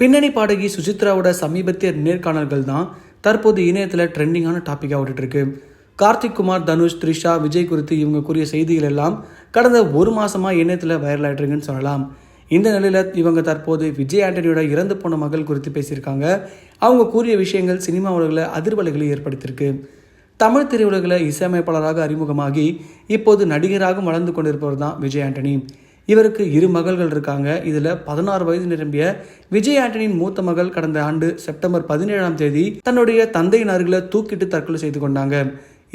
பின்னணி பாடகி சுசித்ராவோட சமீபத்திய நேர்காணல்கள் தான் தற்போது இணையத்தில் ட்ரெண்டிங்கான டாப்பிக்காக ஓடிட்டு இருக்கு கார்த்திக் குமார் தனுஷ் த்ரிஷா விஜய் குறித்து இவங்க கூறிய செய்திகள் எல்லாம் கடந்த ஒரு மாசமா இணையத்தில் வைரல் சொல்லலாம். இந்த நிலையில் இவங்க தற்போது விஜய் ஆண்டனியோட இறந்து போன மகள் குறித்து பேசியிருக்காங்க. அவங்க கூறிய விஷயங்கள் சினிமா உலகில் அதிர்வலைகளை ஏற்படுத்தியிருக்கு. தமிழ் திரையுலகில் இசையமைப்பாளராக அறிமுகமாகி இப்போது நடிகராகவும் வளர்ந்து கொண்டிருப்பவர் தான் விஜய் ஆண்டனி. இவருக்கு இரு மகள்கள் இருக்காங்க. இதில் பதினாறு வயது நிரம்பிய விஜய் ஆண்டனியின் மூத்த மகள் கடந்த ஆண்டு செப்டம்பர் பதினேழாம் தேதி தன்னுடைய தந்தையின் அருகில் தூக்கிட்டு தற்கொலை செய்து கொண்டாங்க.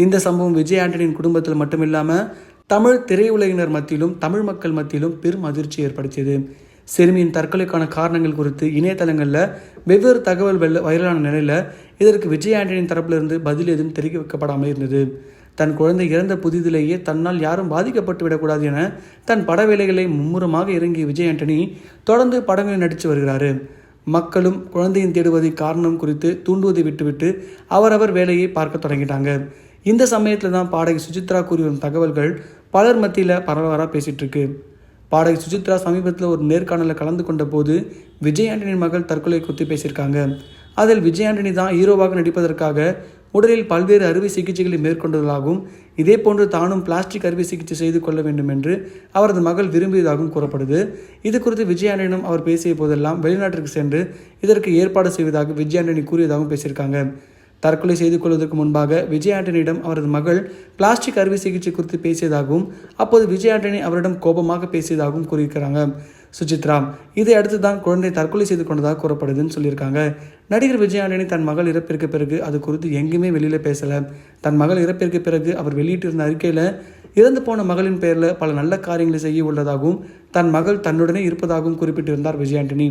இந்த சம்பவம் விஜய் ஆண்டனியின் குடும்பத்தில் மட்டுமில்லாமல் தமிழ் திரையுலகினர் மத்தியிலும் தமிழ் மக்கள் மத்தியிலும் பெரும் அதிர்ச்சி ஏற்படுத்தியது. சிறுமியின் தற்கொலைக்கான காரணங்கள் குறித்து இணையதளங்களில் வெவ்வேறு தகவல் வைரலான நிலையில் இதற்கு விஜய் ஆண்டனியின் தரப்பிலிருந்து பதில் எதுவும் தெரிவிக்கப்படாமல் இருந்தது. தன் குழந்தை இறந்த புதிதிலேயே தன்னால் யாரும் பாதிக்கப்பட்டு விடக்கூடாது என தன் பட வேலைகளை மும்முரமாக இறங்கிய விஜய் ஆண்டனி தொடர்ந்து படங்களில் நடித்து வருகிறாரு. மக்களும் குழந்தையின் தேடுவதை காரணம் குறித்து தூண்டுவதை விட்டுவிட்டு அவரவர் வேலையை பார்க்க தொடங்கிட்டாங்க. இந்த சமயத்தில் தான் பாடகி சுஜித்ரா கூறி வரும் தகவல்கள் பலர் மத்தியில் பரவலாக பேசிகிட்டு இருக்கு. பாடகி சுஜித்ரா சமீபத்தில் ஒரு நேர்காணலில் கலந்து கொண்ட போது விஜய் ஆண்டனியின் மகள் தற்கொலை குத்தி பேசியிருக்காங்க. அதில் விஜய் ஆண்டனி தான் ஹீரோவாக நடிப்பதற்காக உடலில் பல்வேறு அறுவை சிகிச்சைகளை மேற்கொண்டதாகவும் இதே போன்று தானும் பிளாஸ்டிக் அறுவை சிகிச்சை செய்து கொள்ள வேண்டும் என்று அவரது மகள் விரும்பியதாகவும் கூறப்படுது. இது குறித்து விஜயாண்டனிடம் அவர் பேசிய போதெல்லாம் வெளிநாட்டிற்கு சென்று இதற்கு ஏற்பாடு செய்வதாக விஜயாண்டனி கூறியதாகவும் பேசியிருக்காங்க. தற்கொலை செய்து கொள்வதற்கு முன்பாக விஜய் ஆண்டனியிடம் அவரது மகள் பிளாஸ்டிக் அறுவை சிகிச்சை குறித்து பேசியதாகவும் அப்போது விஜய் ஆண்டனி அவரிடம் கோபமாக பேசியதாகவும் கூறியிருக்கிறாங்க. சுஜித்ரா இதை அடுத்து தான் குழந்தை தற்கொலை செய்து கொண்டதாக கூறப்படுதுன்னு சொல்லியிருக்காங்க. நடிகர் விஜய் ஆண்டனி தன் மகள் இறப்பிற்கு பிறகு அது குறித்து எங்கேயுமே வெளியில் பேசலை. தன் மகள் இறப்பிற்கு பிறகு அவர் வெளியிட்டிருந்த அறிக்கையில் இறந்து போன மகளின் பெயரில் பல நல்ல காரியங்களை செய்ய உள்ளதாகவும் தன் மகள் தன்னுடனே இருப்பதாகவும் குறிப்பிட்டிருந்தார் விஜய் ஆண்டனி.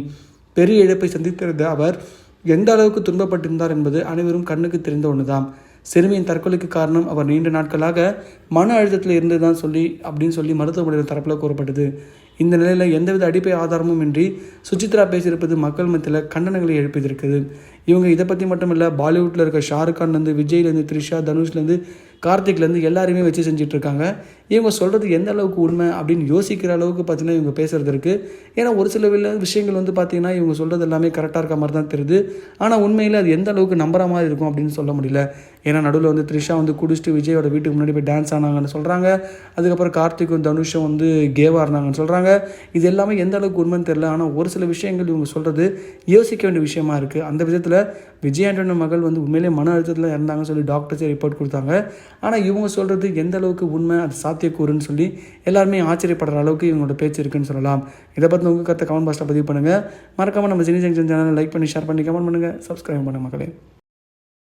பெரிய இழப்பை சந்தித்திருந்த அவர் எந்த அளவுக்கு துன்பப்பட்டிருந்தார் என்பது அனைவரும் கண்ணுக்கு தெரிந்த ஒன்றுதான் சிறுமியின் தற்கொலைக்கு காரணம் அவர் நீண்ட நாட்களாக மன அழுத்தத்தில் இருந்ததுதான் சொல்லி அப்படின்னு சொல்லி மருத்துவமனையில் தரப்பில் கூறப்பட்டது. இந்த நிலையில் எந்தவித அடிப்படை ஆதாரமும் இன்றி சுச்சித்ரா பேசியிருப்பது மக்கள் மத்தியில் கண்டனங்களை எழுப்பியிருக்குது இவங்க இதை பற்றி மட்டும் இல்லை பாலிவுட்டில் இருக்க ஷாருக் கான்லேருந்து விஜய்லேருந்து த்ரிஷா தனுஷ்லேருந்து கார்த்திக்லேருந்து எல்லாருமே வச்சு செஞ்சிட்ருக்காங்க. இவங்க சொல்கிறது எந்த அளவுக்கு உண்மை அப்படின்னு யோசிக்கிற அளவுக்கு பார்த்தீங்கன்னா இவங்க பேசுறது இருக்குது ஏன்னா ஒரு சில விஷயங்கள் வந்து பார்த்திங்கன்னா இவங்க சொல்கிறது எல்லாமே கரெக்டாக இருக்க மாதிரி தான் தெரியுது. ஆனால் உண்மையில் அது எந்த அளவுக்கு நம்புற மாதிரி இருக்கும் அப்படின்னு சொல்ல முடியல. ஏன்னா நடுவில் வந்து த்ரிஷா வந்து குடிச்சிட்டு விஜயோட வீட்டுக்கு முன்னாடி போய் டான்ஸ் ஆனாங்கன்னு சொல்கிறாங்க அதுக்கப்புறம் கார்த்திக்கும் தனுஷும் வந்து கேவாக இருந்தாங்கன்னு சொல்கிறாங்க இது எல்லாமே எந்த அளவுக்கு உண்மைன்னு தெரில ஆனால் ஒரு சில விஷயங்கள் இவங்க சொல்கிறது யோசிக்க வேண்டிய விஷயமா இருக்குது அந்த விதத்தில் விஜய் ஆண்டனி மகள் வந்து உண்மையிலே மன அழுத்தத்தில் இறந்தாங்கன்னு சொல்லி டாக்டர்ஸே ரிப்போர்ட் கொடுத்தாங்க. ஆனால் இவங்க சொல்கிறது எந்த அளவுக்கு உண்மை அது சாத்தியக்கூறுன்னு சொல்லி எல்லாருமே ஆச்சரியப்படுற அளவுக்கு இவங்களோட பேச்சு இருக்குன்னு சொல்லலாம். இதை பற்றி உங்கள் கருத்தை கமெண்ட் பாக்ஸில் பதிவு பண்ணுங்கள் மறக்காமல் நம்ம சினி ஜங்ஷன் சேனலை லைக் பண்ணி ஷேர் பண்ணி கமெண்ட் பண்ணுங்கள் சப்ஸ்கிரைப் பண்ணுங்கள் மக்களே.